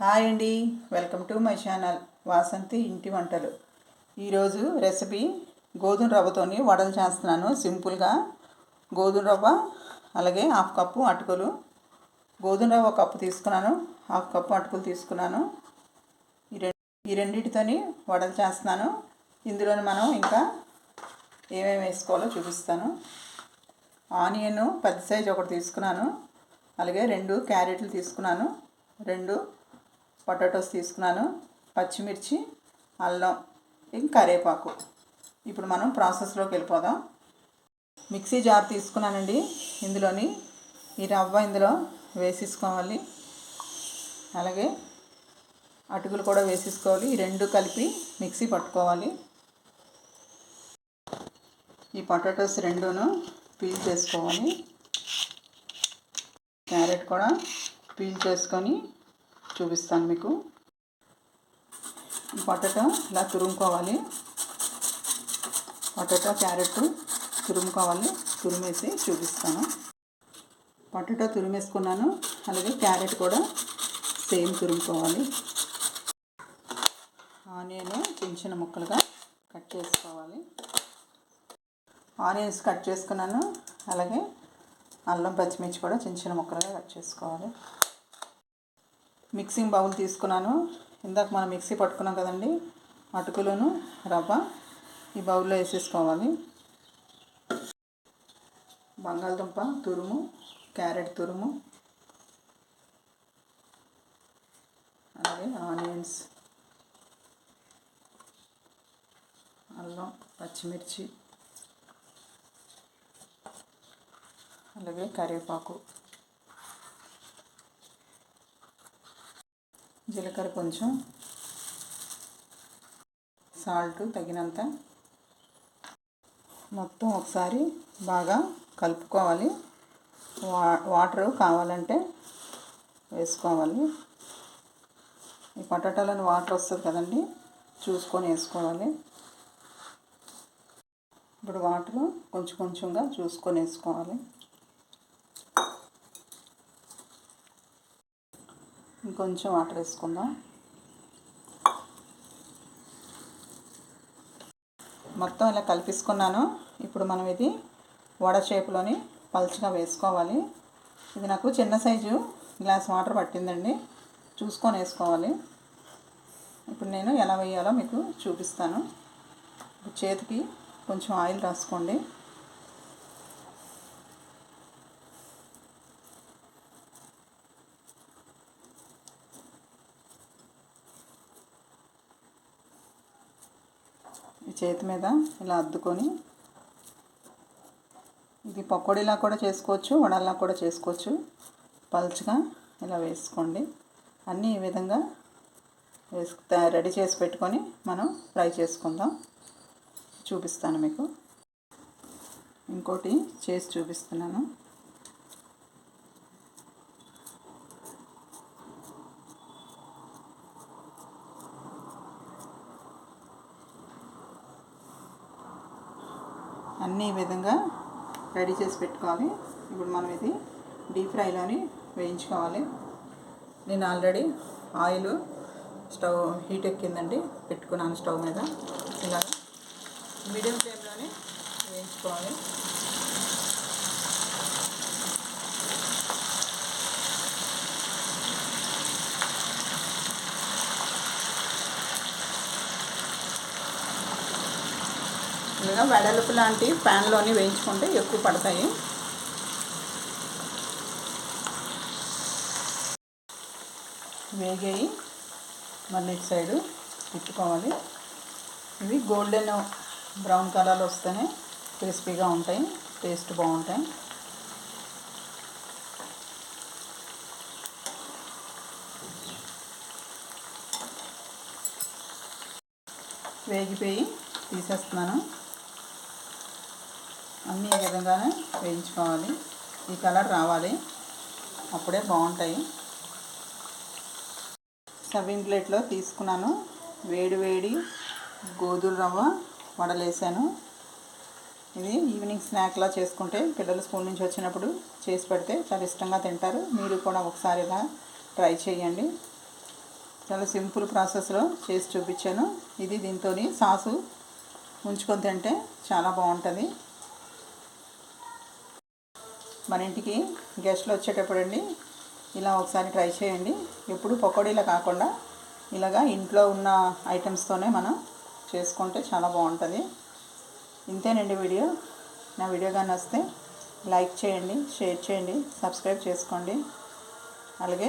Hi అండి. Welcome to my channel Vasanthi ఇంటి వంటలు. ఈరోజు రెసిపీ గోధుమ రవ్వతోని వడలు చేస్తున్నాను. సింపుల్గా గోధుమ రవ్వ అలాగే హాఫ్ కప్పు అటుకులు. గోధుమ రవ్వ కప్పు తీసుకున్నాను. హాఫ్ కప్పు అటుకులు తీసుకున్నాను. ఈ రెండు ఈ రెండింటితోని వడలు చేస్తున్నాను. ఇందులో మనం ఇంకా ఏమేమి వేసుకోవాలో చూపిస్తాను. ఆనియన్ పెద్ద సైజ్ ఒకటి తీసుకున్నాను. అలాగే రెండు క్యారెట్లు తీసుకున్నాను. రెండు పొటాటోస్ తీసుకున్నాను పచ్చిమిర్చి అల్లం ఇంకా కరివేపాకు ఇప్పుడు మనం ప్రాసెస్లోకి వెళ్ళిపోదాం. మిక్సీ జార్ తీసుకున్నానండి. ఇందులోని ఈ రవ్వ ఇందులో వేసేసుకోవాలి. అలాగే అటుకులు కూడా వేసేసుకోవాలి. ఈ రెండు కలిపి మిక్సీ పట్టుకోవాలి. ఈ పొటాటోస్ రెండును పీల్ చేసుకోవాలి. క్యారెట్ కూడా పీల్ చేసుకొని చూపిస్తాను మీకు. బటాటా ఇలా తురుముకోవాలి. Potato carrot తురుముకోవాలి. తురిమేసి చూపిస్తాను. బటాటా తురిమేసుకున్నాను. అలాగే క్యారెట్ కూడా సేమ్ తురుముకోవాలి. ఆనియన్ చిన్న చిన్న ముక్కలుగా కట్ చేసుకోవాలి. ఆనియన్స్ కట్ చేసుకున్నాను. అలాగే అల్లం పచ్చిమిర్చి కూడా చిన్న చిన్న ముక్కలుగా కట్ చేసుకోవాలి. మిక్సింగ్ బౌల్ తీసుకున్నాను. ఇందాక మనం మిక్సీ పట్టుకున్నాం కదండి అటుకులను రవ్వ ఈ బౌల్లో వేసేసుకోవాలి. బంగాళదుంప తురుము క్యారెట్ తురుము అలాగే ఆనియన్స్ అల్లం పచ్చిమిర్చి అలాగే కరివేపాకు. జీలకర్ర కొంచెం సాల్ట్ తగినంత మొత్తం ఒకసారి బాగా కలుపుకోవాలి. వా వాటర్ కావాలంటే వేసుకోవాలి. ఈ పొటాటోలను వాటర్ వస్తుంది కదండి చూసుకొని వేసుకోవాలి. ఇప్పుడు వాటర్ కొంచెం కొంచెంగా చూసుకొని వేసుకోవాలి. ఇంకొంచెం వాటర్ వేసుకుందాం. మొత్తం ఇలా కలిపిసుకున్నాను. ఇప్పుడు మనం ఇది వడ షేప్లోని పల్చగా వేసుకోవాలి. ఇది నాకు చిన్న సైజు గ్లాస్ వాటర్ పట్టిందండి. చూసుకొని వేసుకోవాలి. ఇప్పుడు నేను ఎలా వేయాలో మీకు చూపిస్తాను. చేతికి కొంచెం ఆయిల్ రాసుకోండి. చేతి మీద ఇలా అద్దుకొని ఇది పకోడీలా కూడా చేసుకోవచ్చు వడల్లా కూడా చేసుకోవచ్చు. పల్చగా ఇలా వేసుకోండి. అన్నీ ఈ విధంగా వేసు రెడీ చేసి పెట్టుకొని మనం ఫ్రై చేసుకుందాం. చూపిస్తాను మీకు. ఇంకోటి చేసి చూపిస్తున్నాను. అన్నీ విధంగా రెడీ చేసి పెట్టుకోవాలి. ఇప్పుడు మనం ఇది డీప్ ఫ్రైలోని వేయించుకోవాలి. నేను ఆల్రెడీ ఆయిల్ స్టవ్ హీట్ ఎక్కిందండి పెట్టుకున్నాను స్టవ్ మీద. ఇలా మీడియం ఫ్లేమ్లోనే వేయించుకోవాలి. విధంగా వెడల్పు లాంటి ప్యాన్లోని వేయించుకుంటే ఎక్కువ పడతాయి. వేగాయి. మళ్ళీ ఇటు సైడు తిప్పుకోవాలి. ఇవి గోల్డెన్ బ్రౌన్ కలర్ వస్తేనే క్రిస్పీగా ఉంటాయి. టేస్ట్ బాగుంటాయి. వేగిపోయి తీసేస్తున్నాను. అన్నీ ఈ విధంగానే వేయించుకోవాలి. ఈ కలర్ రావాలి. అప్పుడే బాగుంటాయి. సర్వింగ్ ప్లేట్లో తీసుకున్నాను. వేడి వేడి గోధుమ రవ్వ వడలేసాను. ఇది ఈవినింగ్ స్నాక్లా చేసుకుంటే పిల్లలు స్కూల్ నుంచి వచ్చినప్పుడు చేసి పెడితే చాలా ఇష్టంగా తింటారు. మీరు కూడా ఒకసారి ఇలా ట్రై చేయండి. చాలా సింపుల్ ప్రాసెస్లో చేసి చూపించాను. ఇది దీంతో సాసు ఉంచుకొని తింటే చాలా బాగుంటుంది. మన ఇంటికి గెస్ట్లు వచ్చేటప్పుడండి ఇలా ఒకసారి ట్రై చేయండి. ఎప్పుడు పకోడీలా కాకుండా ఇలాగా ఇంట్లో ఉన్న ఐటమ్స్తోనే మనం చేసుకుంటే చాలా బాగుంటుంది. ఇంతేనండి వీడియో. నా వీడియో కానీ వస్తే లైక్ చేయండి షేర్ చేయండి సబ్స్క్రైబ్ చేసుకోండి. అలాగే